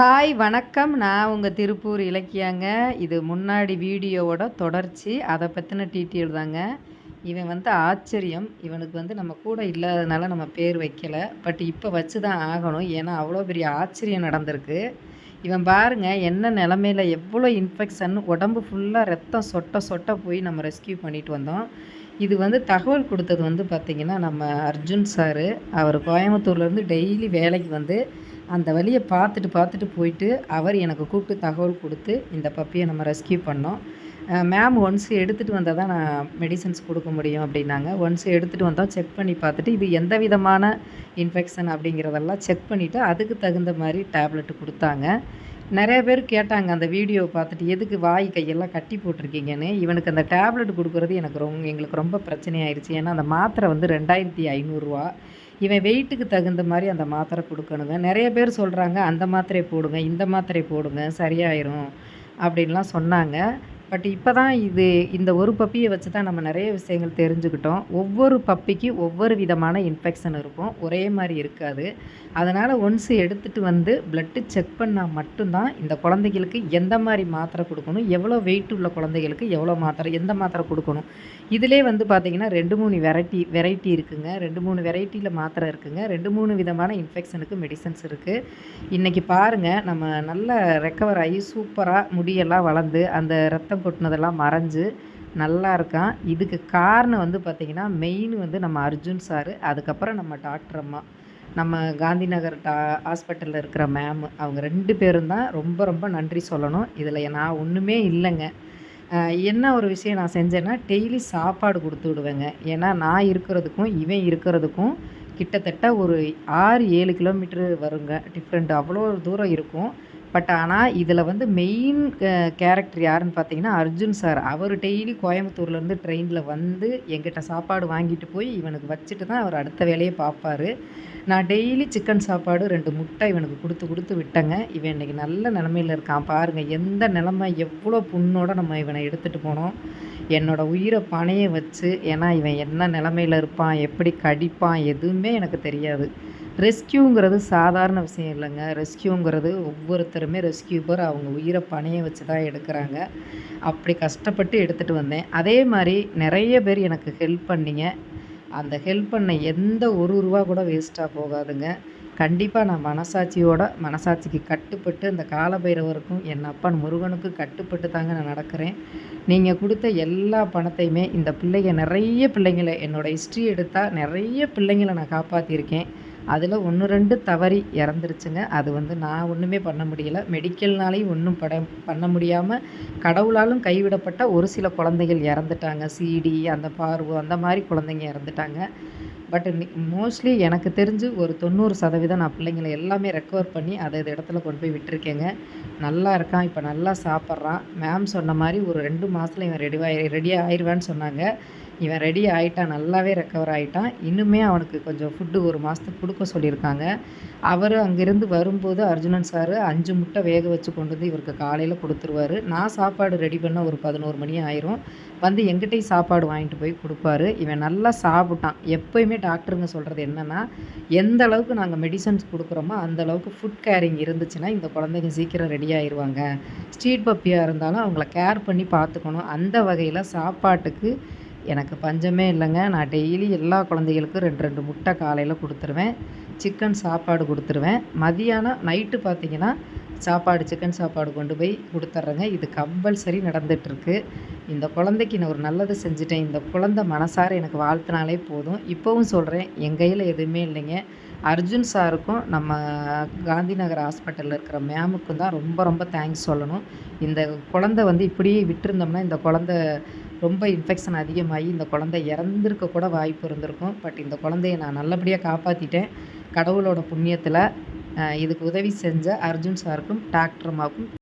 Hi வணக்கம். நான் உங்கள் திருப்பூர் இலக்கியாங்க. இது முன்னாடி வீடியோவோட தொடர்ச்சி. அதை பற்றின டீட்டெயில் தாங்க. இவன் வந்து ஆச்சரியம். இவனுக்கு வந்து நம்ம கூட இல்லாததுனால நம்ம பேர் வைக்கலை. பட் இப்போ வச்சு தான் ஆகணும். ஏன்னா அவ்வளோ பெரிய ஆச்சரியம் நடந்திருக்கு. இவன் பாருங்கள் என்ன நிலமையில எவ்வளோ இன்ஃபெக்ஷன் உடம்பு ஃபுல்லாக ரத்தம் சொட்ட சொட்ட போய் நம்ம ரெஸ்கியூ பண்ணிட்டு வந்தோம். இது வந்து தகவல் கொடுத்தது வந்து பார்த்திங்கன்னா நம்ம அர்ஜுன் சாரு. அவர் கோயம்புத்தூர்லேருந்து டெய்லி வேலைக்கு வந்து அந்த வழியை பார்த்துட்டு பார்த்துட்டு போயிட்டு அவர் எனக்கு கூப்பிட்டு தகவல் கொடுத்து இந்த பப்பியை நம்ம ரெஸ்கியூ பண்ணோம். மேம் ஒன்ஸ் எடுத்துகிட்டு வந்தால் தான் நான் மெடிசன்ஸ் கொடுக்க முடியும் அப்படின்னாங்க. ஒன்ஸ் எடுத்துகிட்டு வந்தோம் செக் பண்ணி பார்த்துட்டு இது எந்த விதமான இன்ஃபெக்ஷன் அப்படிங்கிறதெல்லாம் செக் பண்ணிவிட்டு அதுக்கு தகுந்த மாதிரி டேப்லெட் கொடுத்தாங்க. நிறைய பேர் கேட்டாங்க அந்த வீடியோவை பார்த்துட்டு எதுக்கு வாய் கையெல்லாம் கட்டி போட்டிருக்கீங்கன்னு? இவனுக்கு அந்த டேப்லெட் கொடுக்குறது எனக்கு ரொம்ப எங்களுக்கு ரொம்ப பிரச்சனையாயிருச்சு. ஏன்னா அந்த மாத்திரை வந்து ரெண்டாயிரத்தி ஐநூறுரூவா இவன் வெயிட்டுக்கு தகுந்த மாதிரி அந்த மாத்திரை கொடுக்கணுங்க. நிறைய பேர் சொல்கிறாங்க அந்த மாத்திரை போடுங்க இந்த மாத்திரை போடுங்க சரியாயிரும் அப்படின்லாம் சொன்னாங்க. பட் இப்போ தான் இது இந்த ஒரு பப்பியை வச்சு தான் நம்ம நிறைய விஷயங்கள் தெரிஞ்சுக்கிட்டோம். ஒவ்வொரு பப்பிக்கு ஒவ்வொரு விதமான இன்ஃபெக்ஷன் இருக்கும். ஒரே மாதிரி இருக்காது. அதனால் ஒன்ஸ் எடுத்துகிட்டு வந்து பிளட்டு செக் பண்ணால் மட்டும்தான் இந்த குழந்தைகளுக்கு எந்த மாதிரி மாத்திரை கொடுக்கணும் எவ்வளோ வெயிட் உள்ள குழந்தைகளுக்கு எவ்வளோ மாத்திரை எந்த மாத்திரை கொடுக்கணும். இதிலே வந்து பார்த்திங்கன்னா ரெண்டு மூணு வெரைட்டி வெரைட்டி இருக்குங்க. ரெண்டு மூணு வெரைட்டியில் மாத்திரை இருக்குங்க. ரெண்டு மூணு விதமான இன்ஃபெக்ஷனுக்கு மெடிசன்ஸ் இருக்குது இன்றைக்கி பாருங்கள் நம்ம நல்ல ரெக்கவர் ஆகி சூப்பராக முடியெல்லாம் வளர்ந்து அந்த ரத்தம் ரத்தம் கொட்டினதெல்லாம் மறைஞ்சு நல்லா இருக்கான். இதுக்கு காரணம் வந்து பார்த்திங்கன்னா மெயின் வந்து நம்ம அர்ஜுன் சாரு அதுக்கப்புறம் நம்ம டாக்டர் அம்மா. நம்ம காந்தி நகர் டா ஹாஸ்பிட்டலில் இருக்கிற மேம் அவங்க ரெண்டு பேரும் தான் ரொம்ப ரொம்ப நன்றி சொல்லணும். இதில் நான் ஒன்றுமே இல்லைங்க. என்ன ஒரு விஷயம் நான் செஞ்சேன்னா டெய்லி சாப்பாடு கொடுத்து விடுவேங்க. ஏன்னா நான் இருக்கிறதுக்கும் இவன் இருக்கிறதுக்கும் கிட்டத்தட்ட ஒரு ஆறு ஏழு கிலோமீட்ரு வருங்க. டிஃப்ரெண்ட் அவ்வளோ தூரம் இருக்கும். பட் ஆனால் இதில் வந்து மெயின் கேரக்டர் யாருன்னு பார்த்தீங்கன்னா அர்ஜுன் சார் அவர் டெய்லி கோயம்புத்தூர்லேருந்து ட்ரெயினில் வந்து எங்கிட்ட சாப்பாடு வாங்கிட்டு போய் இவனுக்கு வச்சுட்டு தான் அவர் அடுத்த வேலையை பார்ப்பார் நான் டெய்லி சிக்கன் சாப்பாடு ரெண்டு முட்டை இவனுக்கு கொடுத்து கொடுத்து விட்டேங்க. இவன் இன்றைக்கி நல்ல நிலமையில் இருக்கான். பாருங்கள் எந்த நிலமை எவ்வளோ புண்ணோடு நம்ம இவனை எடுத்துகிட்டு போனோம். என்னோடய உயிரை பணைய வச்சு ஏன்னா இவன் என்ன நிலமையில் இருப்பான் எப்படி கடிப்பான் எதுவுமே எனக்கு தெரியாது. ரெஸ்கியூங்கிறது சாதாரண விஷயம் இல்லைங்க. ரெஸ்கியூங்கிறது ஒவ்வொருத்தருமே ரெஸ்கியூபர். அவங்க உயிரை பணைய வச்சு தான் எடுக்கிறாங்க. அப்படி கஷ்டப்பட்டு எடுத்துகிட்டு வந்தேன். அதே மாதிரி நிறைய பேர் எனக்கு ஹெல்ப் பண்ணிங்க. அந்த ஹெல்ப் பண்ண எந்த ஒரு ரூபா கூட வேஸ்ட்டாக போகாதுங்க. கண்டிப்பாக நான் மனசாட்சியோட மனசாட்சிக்கு கட்டுப்பட்டு அந்த காலபைரவருக்கும் என் அப்பன் முருகனுக்கும் கட்டுப்பட்டு தாங்க நான் நடக்கிறேன். நீங்கள் கொடுத்த எல்லா பணத்தையுமே இந்த பிள்ளைங்க நிறைய பிள்ளைங்களை என்னோடய ஹிஸ்ட்ரி எடுத்தால் நிறைய பிள்ளைங்களை நான் காப்பாற்றியிருக்கேன் அதில் ஒன்று ரெண்டு தவறி இறந்துருச்சுங்க. அது வந்து நான் ஒன்றுமே பண்ண முடியலை. மெடிக்கல்னாலையும் ஒன்றும் பட பண்ண முடியாமல் கடவுளாலும் கைவிடப்பட்ட ஒரு சில குழந்தைகள் இறந்துட்டாங்க. சிடி அந்த பார்வை அந்த மாதிரி குழந்தைங்க இறந்துட்டாங்க. பட் மோஸ்ட்லி எனக்கு தெரிஞ்சு ஒரு தொண்ணூறு சதவீதம் நான் பிள்ளைங்களை எல்லாமே ரெக்கவர் பண்ணி அதை இது இடத்துல கொண்டு போய் விட்டுருக்கேங்க. நல்லா இருக்கான் இப்போ நல்லா சாப்பிட்றான். மேம் சொன்ன மாதிரி ஒரு ரெண்டு மாதத்தில் இவன் ரெடிவாகி ரெடி ஆயிடுவான்னு சொன்னாங்க. இவன் ரெடி ஆகிட்டான் நல்லாவே ரெக்கவர் ஆகிட்டான் இன்னுமே அவனுக்கு கொஞ்சம் ஃபுட்டு ஒரு மாதத்துக்கு கொடுக்க சொல்லியிருக்காங்க. அவர் அங்கேருந்து வரும்போது அர்ஜுனன் சார் அஞ்சு முட்டை வேக வச்சு கொண்டு வந்து இவருக்கு காலையில் கொடுத்துருவாரு. நான் சாப்பாடு ரெடி பண்ண ஒரு பதினோரு மணி ஆயிரும். வந்து எங்கிட்டையும் சாப்பாடு வாங்கிட்டு போய் கொடுப்பாரு. இவன் நல்லா சாப்பிட்டான். எப்போயுமே டாக்டருங்க சொல்கிறது என்னென்னா எந்த அளவுக்கு நாங்கள் மெடிசன்ஸ் கொடுக்குறோமோ அந்த அளவுக்கு ஃபுட் கேரிங் இருந்துச்சுன்னா இந்த குழந்தைங்க சீக்கிரம் ரெடி ஆயிடுவாங்க ஸ்ட்ரீட் பப்பியாக இருந்தாலும் அவங்கள கேர் பண்ணி பார்த்துக்கணும். அந்த வகையில் சாப்பாட்டுக்கு எனக்கு பஞ்சமே இல்லைங்க. நான் டெய்லி எல்லா குழந்தைகளுக்கும் ரெண்டு ரெண்டு முட்டை காலையில் கொடுத்துருவேன். சிக்கன் சாப்பாடு கொடுத்துருவேன். மதியானம் நைட்டு பார்த்திங்கன்னா சாப்பாடு சிக்கன் சாப்பாடு கொண்டு போய் கொடுத்துட்றேங்க. இது கம்பல்சரி நடந்துகிட்ருக்கு. இந்த குழந்தைக்கு நான் ஒரு நல்லது செஞ்சுட்டேன். இந்த குழந்த மனசார எனக்கு வாழ்த்தினாலே போதும். இப்போவும் சொல்கிறேன் என் கையில் எதுவுமே இல்லைங்க. அர்ஜுன் சாருக்கும் நம்ம காந்தி நகர் ஹாஸ்பிட்டலில் இருக்கிற மேமுக்கும் தான் ரொம்ப ரொம்ப தேங்க்ஸ் சொல்லணும். இந்த குழந்த வந்து இப்படியே விட்டுருந்தோம்னா இந்த குழந்த ரொம்ப இன்ஃபெக்ஷன் அதிகமாகி இந்த குழந்தை இறந்துருக்க கூட வாய்ப்பு இருந்திருக்கும். பட் இந்த குழந்தைய நான் நல்லபடியாக காப்பாற்றிட்டேன் கடவுளோட புண்ணியத்தில் இதுக்கு உதவி செஞ்ச அர்ஜுன் சாருக்கும் டாக்டர் அம்மாவுக்கும்